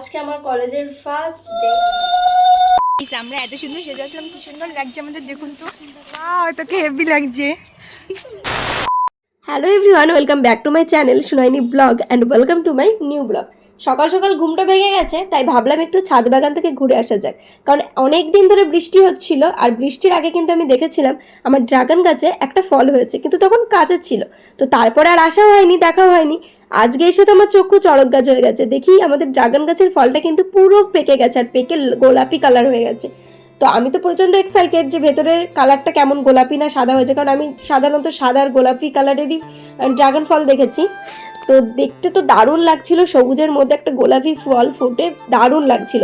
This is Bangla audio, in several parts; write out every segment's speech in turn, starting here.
আজকে আমার কলেজের ফার্স্ট ডে আমরা এত সুন্দর সেজে আসলাম কি সুন্দর লাগছে আমাদের দেখুন তো। তোকে হেভি লাগছে। Hello everyone welcome back to my channel Sunaini vlog and welcome to my new vlog সকাল সকাল ঘুমটা ভেঙে গেছে, তাই ভাবলাম একটু ছাদ বাগান থেকে ঘুরে আসা যাক। কারণ অনেক দিন ধরে বৃষ্টি হচ্ছিল, আর বৃষ্টির আগে কিন্তু আমি দেখেছিলাম আমার ড্রাগন গাছে একটা ফল হয়েছে, কিন্তু তখন কাঁচা ছিল। তো তারপরে আর আসাও হয়নি দেখাও হয়নি। আজকে এসে তো আমার চক্ষু চড়ক গাছ হয়ে গেছে, দেখি আমাদের ড্রাগন গাছের ফলটা কিন্তু পুরো পেকে গেছে, আর পেকে গোলাপি কালার হয়ে গেছে। তো আমি তো প্রচণ্ড এক্সাইটেড যে ভেতরের কালারটা কেমন, গোলাপি না সাদা হয়েছে, কারণ আমি সাধারণত সাদা আর গোলাপি কালারেরই ড্রাগন ফল দেখেছি। তো দেখতে তো দারুণ লাগছিল, সবুজের মধ্যে একটা গোলাপি ফল ফুটে দারুণ লাগছিল।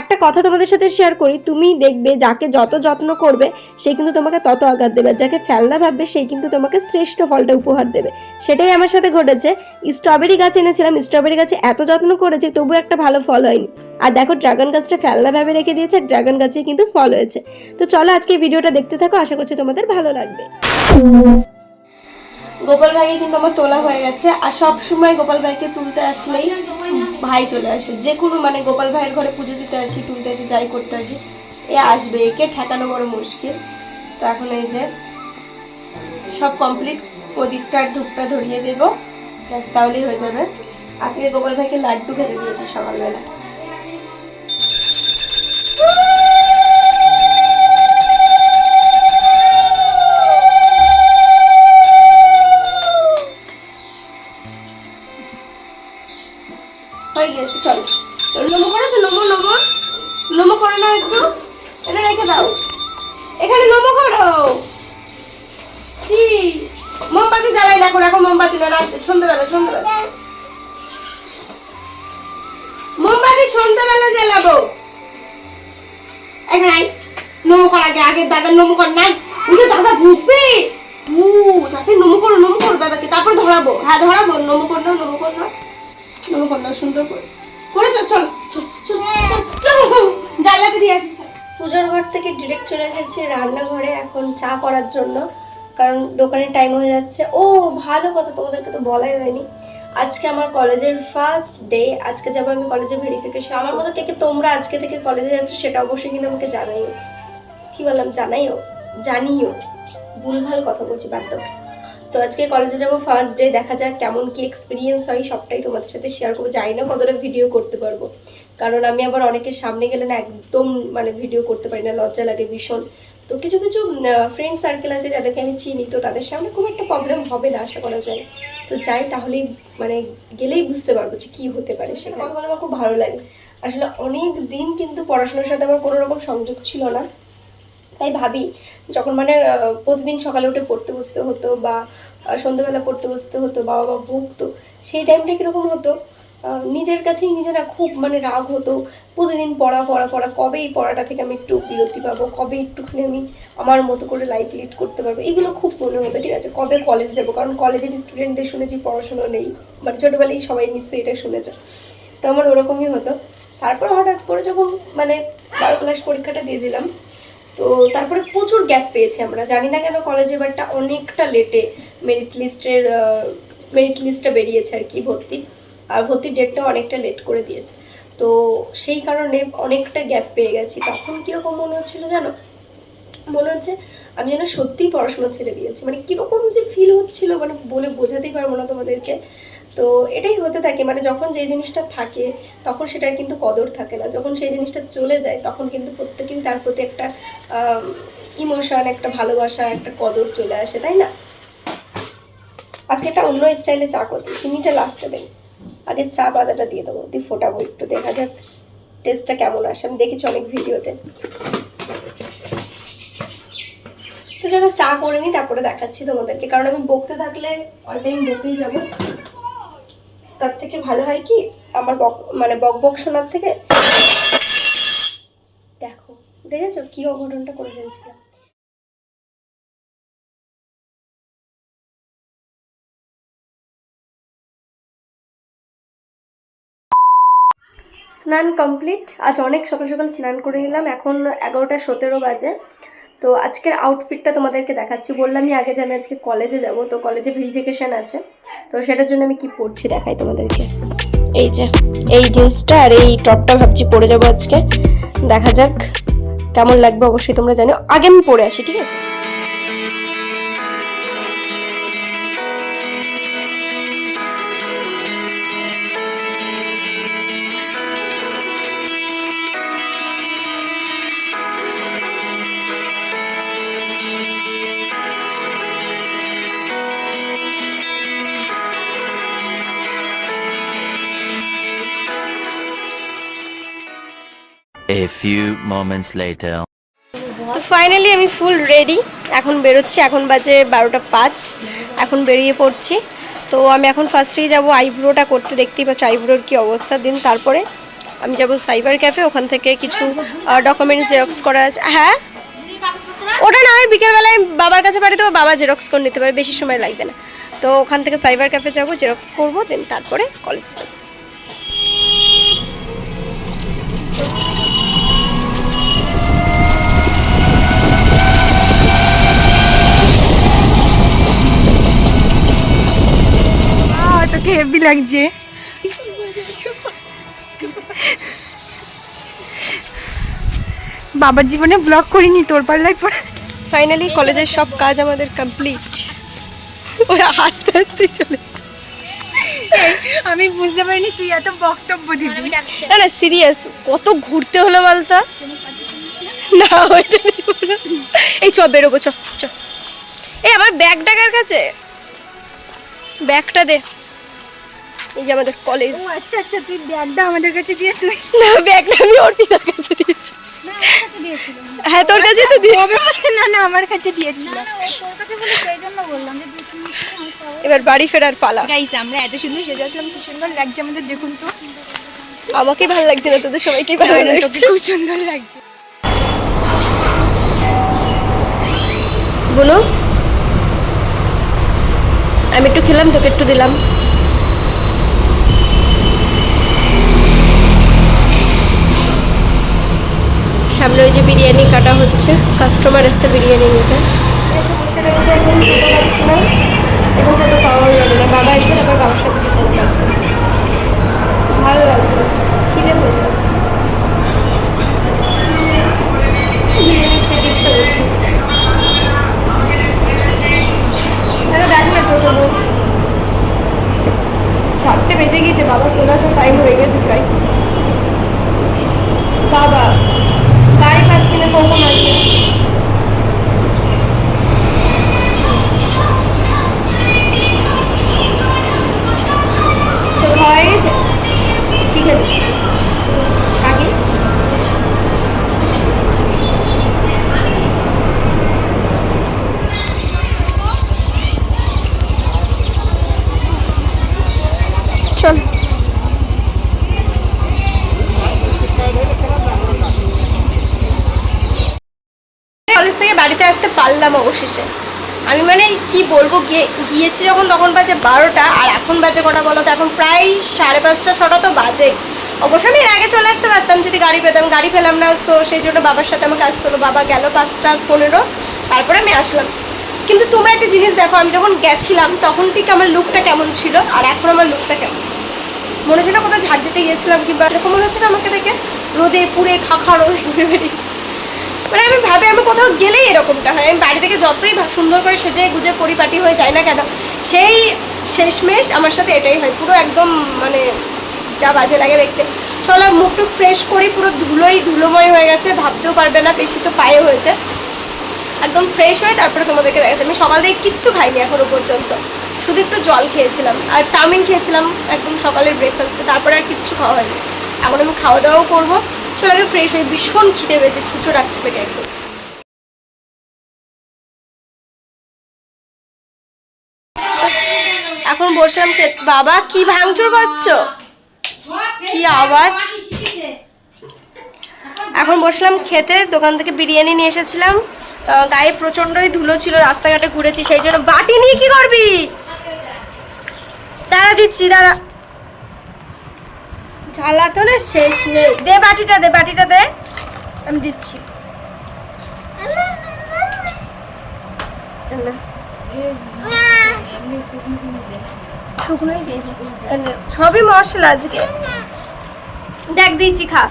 একটা কথা তোমাদের সাথে শেয়ার করি, তুমি দেখবে যাকে যত যত্ন করবে, সে কিন্তু তোমাকে তত আঘাত দেবে, যাকে ফেলনা ভাববে, সেই কিন্তু তোমাকে শ্রেষ্ঠ ফলটা উপহার দেবে। সেটাই আমার সাথে ঘটেছে। স্ট্রবেরি গাছ এনেছিলাম স্ট্রবেরি গাছে এত যত্ন করেছি তবু একটা ভালো ফল হয়নি। আর দেখো ড্রাগন গাছটা ফেলনা ভাবে রেখে দিয়েছে ড্রাগন গাছে কিন্তু ফল হয়েছে। তো চলো আজকে ভিডিওটা দেখতে থাকো, আশা করছি তোমাদের ভালো লাগবে। গোপাল ভাইকে কিন্তু আমার তোলা হয়ে গেছে। আর সব সময় গোপাল ভাইকে তুলতে আসলেই ভাই চলে আসে। যে কোনো মানে গোপাল ভাইয়ের ঘরে পুজো দিতে আসি, তুলতে আসি, যাই করতে আসি, এ আসবে। একে ঠেকানো বড় মুশকিল। তো এখন এই যে সব কমপ্লিট প্রদীপটা আর ধূপটা ধরিয়ে দেবো। ব্যাস, তাহলেই হয়ে যাবে। আজকে গোপাল ভাইকে লাড্ডু খেতে দিয়েছি সকালবেলা। সন্ধ্যাবেলা জ্বালাবো। আগে দাদা কর নাই উঠে দাদা ভুগবে নমো করো করো দাদাকে, তারপর ধরাবো। হ্যাঁ ধরাবো কর কর কর সুন্দর করে। করে চল চল দিয়ে আসি পুজোর ঘর থেকে ডিরেক্ট চলে গেছি রান্নাঘরে এখন চা করার জন্য, কারণ দোকানের টাইম হয়ে যাচ্ছে। ও, ভালো কথা, তোমাদেরকে তো বলাই হয়নি। আজকে আমার কলেজের ফার্স্ট ডে আজকে যাব আমি কলেজে ভেরিফিকেশন আমার মতো কে কে তোমরা আজকে থেকে কলেজে যাচ্ছ, সেটা অবশ্যই কিন্তু আমাকে জানাইও। কি বললাম, জানাইও? জানিও। ভুলভাল কথা বলছি দাও। তো আজকে কলেজে যাব ফার্স্ট ডে দেখা যাক কেমন কি এক্সপিরিয়েন্স হয়, সবটাই তোমাদের সাথে শেয়ার করব। জানি না কতটা ভিডিও করতে পারব। কারণ আমি আবার অনেকের সামনে গেলে না একদম মানে ভিডিও করতে পারি না, লজ্জা লাগে ভীষণ। তো কিছু কিছু ফ্রেন্ড সার্কেল আছে যাদেরকে আমি চিনি, তো তাদের সামনে খুব একটা প্রবলেম হবে না, আশা করা যায়। তো যাই তাহলেই মানে গেলেই বুঝতে পারব যে কী হতে পারে সেখানে কথা বলে আমার খুব ভালো লাগে। আসলে অনেক দিন কিন্তু পড়াশোনার সাথে আমার কোনো রকম সংযোগ ছিল না। তাই ভাবি, যখন মানে প্রতিদিন সকালে উঠে পড়তে বসতে হতো বা সন্ধ্যেবেলা পড়তে বসতে হতো বাবা মা বকতো, সেই টাইমটা কীরকম হতো? নিজের কাছেই নিজেরা খুব মানে রাগ হতো। প্রতিদিন পড়া পড়া পড়া কবে এই পড়াটা থেকে আমি একটু বিরতি পাবো কবে একটুখানি আমি আমার মতো করে লাইফ লিড করতে পারব, এগুলো খুব মনে হতো, ঠিক আছে? কবে কলেজ যাব? কারণ কলেজের স্টুডেন্টদের শুনেছি পড়াশোনা নেই মানে ছোটোবেলায় সবাই নিশ্চয়ই এটা শুনেছে। তো আমার ওরকমই হতো। তারপর হঠাৎ করে যখন মানে বারো ক্লাস পরীক্ষাটা দিয়ে দিলাম, তো তারপরে প্রচুর গ্যাপ পেয়েছি আমরা। জানি না কেন কলেজে এবারটা অনেকটা লেটে মেরিট লিস্টের মেরিট লিস্টটা বেরিয়েছে আর কি, ভর্তি। আর ভর্তির ডেটটা অনেকটা লেট করে দিয়েছে। তো সেই কারণে অনেকটা গ্যাপ পেয়ে গেছি। তখন কীরকম মনে হচ্ছিল জানো? মনে হচ্ছে আমি যেন সত্যিই পড়াশোনা ছেড়ে দিয়েছি। মানে কীরকম যে ফিল হচ্ছিল মানে বলে বোঝাতেই পারব না তোমাদেরকে। তো এটাই হতে থাকে। মানে যখন যে জিনিসটা থাকে, তখন সেটার কিন্তু কদর থাকে না। যখন সেই জিনিসটা চলে যায়, তখন কিন্তু প্রত্যেকেই তার প্রতি একটা ইমোশন একটা ভালোবাসা, একটা কদর চলে আসে, তাই না? আজকে একটা অন্য স্টাইলে চা করছি। চিনিটা লাস্টে দেবো আগে চা বাদাটা দিয়ে দেবো, দিয়ে ফোটাবো একটু, দেখা যাক টেস্টটা কেমন আসে। আমি দেখেছি অনেক ভিডিওতে। তো চলো চা করে নিই, তারপরে দেখাচ্ছি তোমাদেরকে। কারণ আমি বকতে থাকলে অল টাইম বকেই যাব। তার থেকে ভালো হয় কি, আমার বক মানে বক বক শোনার থেকে। দেখো, দেখেছ কি অঘটনটা করে ফেলছিলাম? স্নান কমপ্লিট আজ অনেক সকাল সকাল স্নান করে নিলাম। এখন এগারোটা সতেরো বাজে। তো আজকের আউটফিটটা তোমাদেরকে দেখাচ্ছি। বললামই আগে যে আমি আজকে কলেজে যাব, তো কলেজে ভেরিফিকেশান আছে। তো সেটার জন্য আমি কি পড়ছি দেখাই তোমাদেরকে। এই যে, এই জিন্সটা আর এই টপটা ভাবছি পরে যাব আজকে। দেখা যাক, কেমন লাগবে অবশ্যই তোমরা জানো আগে আমি পরে আসি, ঠিক আছে? A few moments later. তো ফাইনালি আমি ফুল রেডি এখন বেরোচ্ছি, এখন বাজে বারোটা পাঁচ। এখন বেরিয়ে পড়ছি। তো আমি এখন ফার্স্টেই যাব আইব্রোটা করতে। দেখতেই পাচ্ছি আইব্রোর কি অবস্থা। দিন তারপরে আমি যাব সাইবার ক্যাফে ওখান থেকে কিছু ডকুমেন্টস জেরক্স করা আছে। হ্যাঁ? ওটা না হয় বিকেলবেলায় বাবার কাছে পাঠিয়ে দেবো, বাবা জেরক্স করে নিতে পারে বেশি সময় লাগবে না। তো ওখান থেকে সাইবার ক্যাফে যাব জেরক্স করব দেন তারপরে কলেজ যাব। হেভি লাগছে বাবার জীবনে ব্লগ করিনি তোর পাল্লায় পড়ে। ফাইনালি কলেজের সব কাজ আমাদের কমপ্লিট ওই আস্তে হাসতেই চলে আমি বুঝতে পারিনি তুই এত বক্তব্য দিবি। না না সিরিয়াস কত ঘুরতে হলো বলতো না ওইটা এই চ বেরোবো চ চ। এই আমার ব্যাগ টাকার কাছে? ব্যাগটা দে। এই যে আমাদের কলেজ ও আচ্ছা আচ্ছা তুই ব্যাগটা আমাদের কাছে দিয়ে তুই। না ব্যাগটা আমি অর্পিতার কাছে দিয়েছি। হ্যাঁ তোর কাছে তো দিয়ে না না আমার কাছে দিয়েছিল। এবার বাড়ি ফেরার পালা। গাইস আমরা এত সুন্দর সেজে আসলাম কি সুন্দর লাগছে আমাদের দেখুন তো। আমাকে ভালো লাগছে না তোদের সবাইকে ভালো তোকে লাগছে। খুব সুন্দর লাগছে। বলো আমি একটু খেলাম তোকে একটু দিলাম। সামনে ওই যে বিরিয়ানি কাটা হচ্ছে। কাস্টমার এসছে বিরিয়ানি নিতে। এসে বসে রয়েছে এখন খেতে পাচ্ছি না। এখন খেতে পাওয়া যাবে না। বাবা এসে আবার বাবার সাথে পারলাম অবশেষে। আমি মানে কি বলব গিয়ে- গিয়েছি যখন, তখন বাজে বারোটা, আর এখন বাজে কটা বলো তো? এখন প্রায় সাড়ে পাঁচটা, ছটা তো বাজে। অবশ্য আমি এর আগে চলে আসতে পারতাম যদি গাড়ি পেতাম। গাড়ি পেলাম না সো সেই জন্য বাবার সাথে আমাকে আসতে হলো। বাবা গেল পাঁচটা পনেরো, তারপরে আমি আসলাম। কিন্তু তোমরা একটা জিনিস দেখো, আমি যখন গেছিলাম, তখন ঠিক আমার লুকটা কেমন ছিল, আর এখন আমার লুকটা কেমন? মনে হচ্ছে না কোথাও ঝাড় দিতে গিয়েছিলাম কিংবা এরকম মনে হচ্ছে না আমাকে দেখে? রোদে পুড়ে, খাখা রোদে ঘুরে বেরিয়েছে। মানে আমি ভাবি, আমি কোথাও গেলেই এরকমটা হয়। আমি বাড়ি থেকে যতই সুন্দর করে সেজে গুজে পরিপাটি হয়ে যায় না কেন, সেই শেষমেশ আমার সাথে এটাই হয়। পুরো একদম মানে যা বাজে লাগে দেখতে। চলো, মুখটুক ফ্রেশ করি, পুরো ধুলোই ধুলোময় হয়ে গেছে, ভাবতেও পারবে না বেশি তো পায়ে হয়েছে। একদম ফ্রেশ হয়ে তারপরে তোমাদেরকে দেখাচ্ছি। আমি সকাল থেকে কিচ্ছু খাইনি এখনও পর্যন্ত। শুধু একটু জল খেয়েছিলাম। আর চাউমিন খেয়েছিলাম একদম সকালের ব্রেকফাস্টে তারপরে আর কিচ্ছু খাওয়া হয়নি। এখন আমি খাওয়া দাওয়াও করব। চলে ফ্রেশ হয়ে ভীষণ খিদে পেয়েছে, ছুঁচো রাখছে পেটে একদম। এখন বসলাম বাবা, কি ভাঙচুর করছ? কি আওয়াজ? এখন বসলাম খেতে, দোকান থেকে বিরিয়ানি নিয়ে এসেছিলাম। গায়ে প্রচণ্ডই ধুলো ছিল, রাস্তাঘাটে ঘুরেছি, সেই জন্য বাটি নিয়ে কি করবি? দাঁড়া দিচ্ছি, দাঁড়া। না শেষ নেই। দে বাটিটা দে বাটিটা দে। আমি দিচ্ছি। শুকনোই দিয়েছি। সবই মশলা আজকে। দেখ দিয়েছি খা।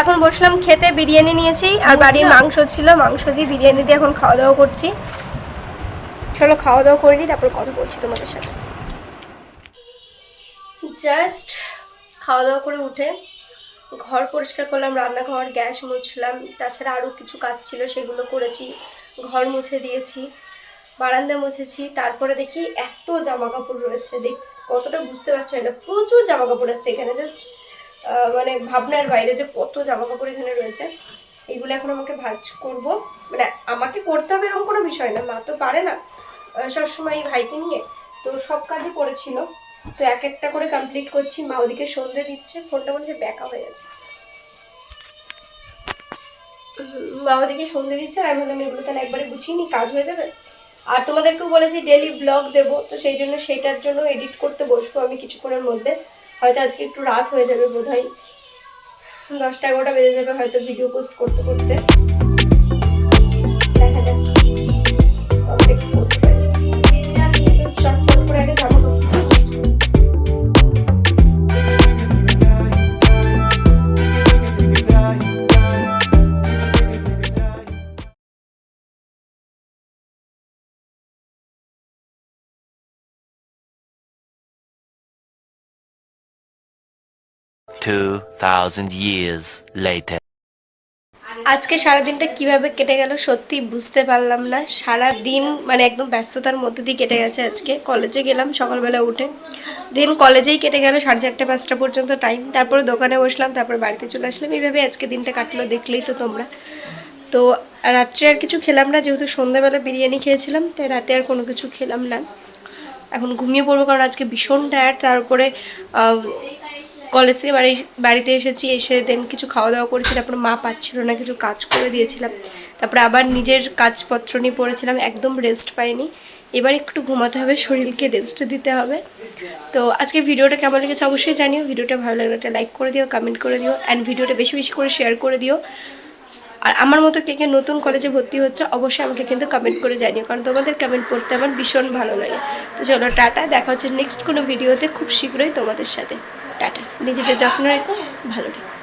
এখন বসলাম খেতে বিরিয়ানি নিয়েছি। আর বাড়ির মাংস ছিল মাংস দিয়ে বিরিয়ানি দিয়ে এখন খাওয়া দাওয়া করছি। চলো খাওয়া দাওয়া করে নিই তারপর কথা বলছি তোমাদের সাথে। জাস্ট খাওয়া দাওয়া করে উঠে ঘর পরিষ্কার করলাম, রান্নাঘর, গ্যাস মুছলাম, তাছাড়া আরও কিছু কাজ ছিল সেগুলো করেছি, ঘর মুছে দিয়েছি, বারান্দা মুছেছি, তারপরে দেখি এত জামা কাপড় রয়েছে, দেখ কতটা বুঝতে পারছ না, প্রচুর জামা কাপড় আছে এখানে জাস্ট মানে ভাবনার বাইরে যে কত জামা কাপড় এখানে রয়েছে, এগুলো এখন আমাকে ভাজ করব মানে আমাকে করতে হবে এরকম কোনো বিষয় না, মা তো পারে না সবসময় ভাইকে নিয়ে, তো সব কাজই করেছিল। তো এক একটা করে কমপ্লিট করছি। মা ওদিকে সন্ধে দিচ্ছে, ফোনটা হচ্ছে ব্যাকা হয়ে গেছে। মা ওদিকে সন্ধে দিচ্ছে, আর আমি বললাম, এগুলো তাহলে একবারে গুছিয়ে নি, কাজ হয়ে যাবে? আর তোমাদেরকেও বলেছি ডেলি ব্লগ দেবো। তো সেই জন্য সেটার জন্য এডিট করতে বসবো আমি কিছুক্ষণের মধ্যে। হয়তো আজকে একটু রাত হয়ে যাবে বোধ হয় দশটা এগারোটা বেজে যাবে হয়তো ভিডিও পোস্ট করতে করতে। 2000 years later. আজকে সারা দিনটা কীভাবে কেটে গেল সত্যি বুঝতে পারলাম না। সারা দিন মানে একদম ব্যস্ততার মধ্যে দিয়ে কেটে গেছে আজকে। কলেজে গেলাম সকালবেলা উঠে। দিন কলেজেই কেটে গেল সাড়ে চারটে, পাঁচটা পর্যন্ত টাইম তারপরে দোকানে বসলাম, তারপর বাড়িতে চলে আসলাম। এইভাবে আজকে দিনটা কাটলো, দেখলেই তো তোমরা। তো রাত্রে আর কিছু খেলাম না, যেহেতু সন্ধ্যাবেলা বিরিয়ানি খেয়েছিলাম, তাই রাতে আর কোনো কিছু খেলাম না। এখন ঘুমিয়ে পড়ব কারণ আজকে ভীষণ টায়ার্ড তারপরে কলেজ থেকে বাড়ি বাড়িতে এসেছি, এসে দেন কিছু খাওয়া দাওয়া করেছি, তারপরে মা পাচ্ছিল না, কিছু কাজ করে দিয়েছিলাম। তারপরে আবার নিজের কাজপত্র নিয়ে পড়েছিলাম, একদম রেস্ট পাইনি। এবার একটু ঘুমাতে হবে, শরীরকে রেস্ট দিতে হবে। তো আজকে ভিডিওটা কেমন লেগেছে অবশ্যই জানিও, ভিডিওটা ভালো লাগলে একটা লাইক করে দিও কমেন্ট করে দিও অ্যান্ড ভিডিওটা বেশি বেশি করে শেয়ার করে দিও। আর আমার মতো কে কে নতুন কলেজে ভর্তি হচ্ছে, অবশ্যই আমাকে কিন্তু কমেন্ট করে জানিও, কারণ তোমাদের কমেন্ট পড়তে আমার ভীষণ ভালো লাগে। তো চলো, টাটা, দেখা হচ্ছে নেক্সট কোনো ভিডিওতে খুব শীঘ্রই তোমাদের সাথে। টাটা। নিজেদের যত্ন রেখো ভালো রেখো